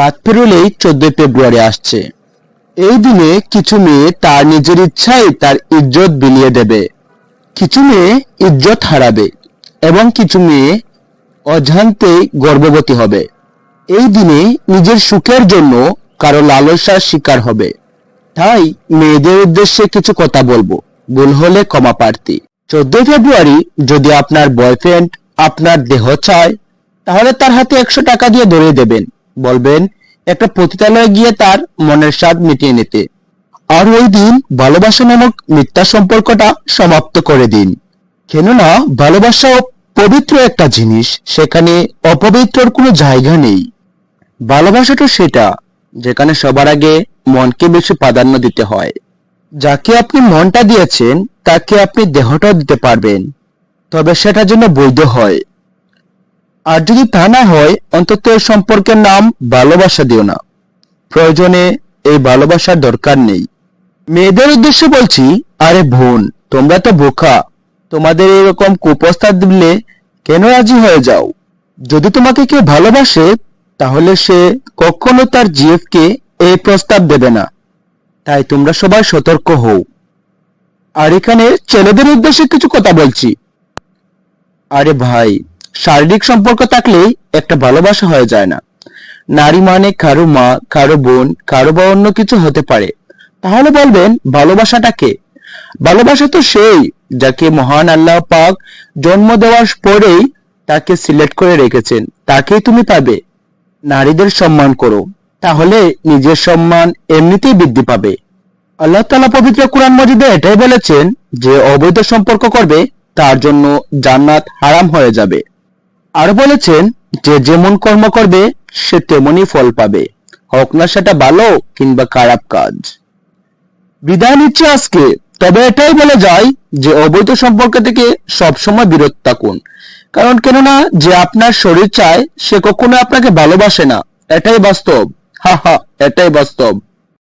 রাত পেরোলেই চোদ্দই ফেব্রুয়ারি আসছে। এই দিনে কিছু মেয়ে তার নিজের ইচ্ছায় তার ইজ্জত বিলিয়ে দেবে। কিছু মেয়ে ইজ্জত হারাবে এবং কিছু মেয়ে অজান্তেই গর্ভবতী হবে। এই দিনে নিজের সুখের জন্য কারও লালসার শিকার হবে। তাই মেয়েদের উদ্দেশ্যে কিছু কথা বলব। ভুল হলে ক্ষমা প্রার্থী। চোদ্দই ফেব্রুয়ারি যদি আপনার বয়ফ্রেন্ড আপনার দেহ চায়, তাহলে তার হাতে একশো টাকা দিয়ে ধরিয়ে দেবেন। বলবেন, একটা পতিতালয়ে গিয়ে তার মনের স্বাদ মিটিয়ে নিতে। আর ওই দিন ভালোবাসা নামক মিথ্যা সম্পর্কটা সমাপ্ত করে দিন। কেননা, ভালোবাসা পবিত্র একটা জিনিস, সেখানে অপবিত্রর কোনো জায়গা নেই। ভালোবাসাটা সেটা, যেখানে সবার আগে মনকে বেশি প্রাধান্য দিতে হয়। যাকে আপনি মনটা দিয়েছেন, তাকে আপনি দেহটাও দিতে পারবেন। তবে সেটা যেন বৈধ হয়। আর যদি তা না হয়, অন্তত সম্পর্কের নাম ভালোবাসা দিও না। প্রয়োজনে এই ভালোবাসার দরকার নেই। মেয়েদের উদ্দেশ্যে বলছি, আরে বোন, তোমরা তো বোকা। তোমাদের এরকম কুপ্রস্তাব দিলে কেন রাজি হয়ে যাও? যদি তোমাকে কেউ ভালোবাসে, তাহলে সে কখনো তার জিএফ কে এই প্রস্তাব দেবে না। তাই তোমরা সবাই সতর্ক হও। আর এখানে ছেলেদের উদ্দেশ্যে কিছু কথা বলছি। আরে ভাই শারীরিক সম্পর্ক থাকলেই একটা ভালোবাসা হয়ে যায় না। নারী মানে কারও মা, কারও বোন, কারও বা অন্য কিছু হতে পারে। তাহলে বলবেন ভালোবাসাটাকে ভালোবাসা তো সেই যাকে মহান আল্লাহ পাক জন্ম দেওয়ার পরেই তাকে সিলেক্ট করে রেখেছেন। তাকেই তুমি পাবে। নারীদের সম্মান করো। তাহলে নিজের সম্মান এমনিতেই বৃদ্ধি পাবে। আল্লাহ তাআলা পবিত্র কোরআন মজিদে এটাই বলেছেন যে অবৈধ সম্পর্ক করবে, তার জন্য জান্নাত হারাম হয়ে যাবে। আর বলেছেন যে যেমন কর্ম করবে, সে তেমনই ফল পাবে। হোক না সেটা ভালো কিংবা খারাপ কাজ। বিদায় নিচ্ছে আজকে, তবে এটাই বলে যায় যে অবৈধ সম্পর্ক থেকে সবসময় বিরত থাকুন। কারণ কেননা, যে আপনার শরীর চায়, সে কখনো আপনাকে ভালোবাসে না। এটাই বাস্তব। হা হা, এটাই বাস্তব।